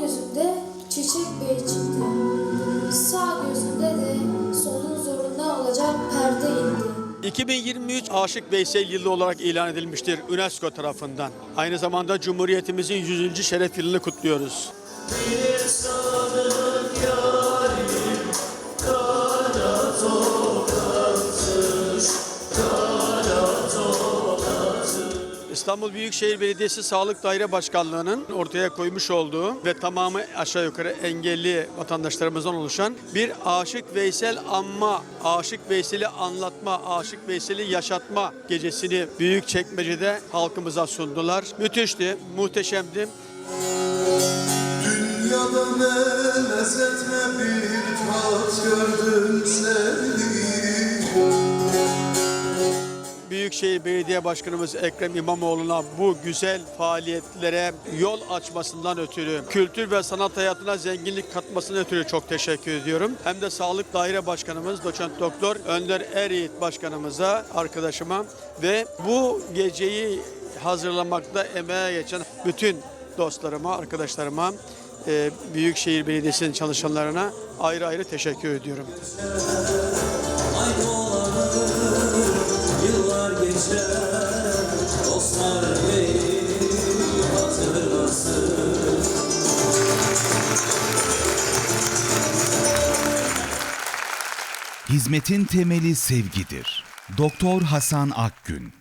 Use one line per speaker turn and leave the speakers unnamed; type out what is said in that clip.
Gözümde çiçek bey çıktı. Sağ gözümde de sonun zorunda olacak perde indi.
2023 Aşık Veysel yılı olarak ilan edilmiştir UNESCO tarafından. Aynı zamanda Cumhuriyetimizin 100. şeref yılını kutluyoruz. İstanbul Büyükşehir Belediyesi Sağlık Daire Başkanlığı'nın ortaya koymuş olduğu ve tamamı aşağı yukarı engelli vatandaşlarımızdan oluşan bir Aşık Veysel anma, Aşık Veysel'i anlatma, Aşık Veysel'i yaşatma gecesini Büyükçekmece'de halkımıza sundular. Müthişti, muhteşemdi.
Dünyada ne lezzet ne bir tat gördüm
Büyükşehir Belediye Başkanımız Ekrem İmamoğlu'na bu güzel faaliyetlere yol açmasından ötürü, kültür ve sanat hayatına zenginlik katmasından ötürü çok teşekkür ediyorum. Hem de Sağlık Daire Başkanımız Doçent Doktor Önder Eryiğit Başkanımıza, arkadaşıma ve bu geceyi hazırlamakta emeğe geçen bütün dostlarıma, arkadaşlarıma, e, Büyükşehir Belediyesi'nin çalışanlarına ayrı ayrı teşekkür ediyorum.
Hizmetin temeli sevgidir. Doktor Hasan Akgün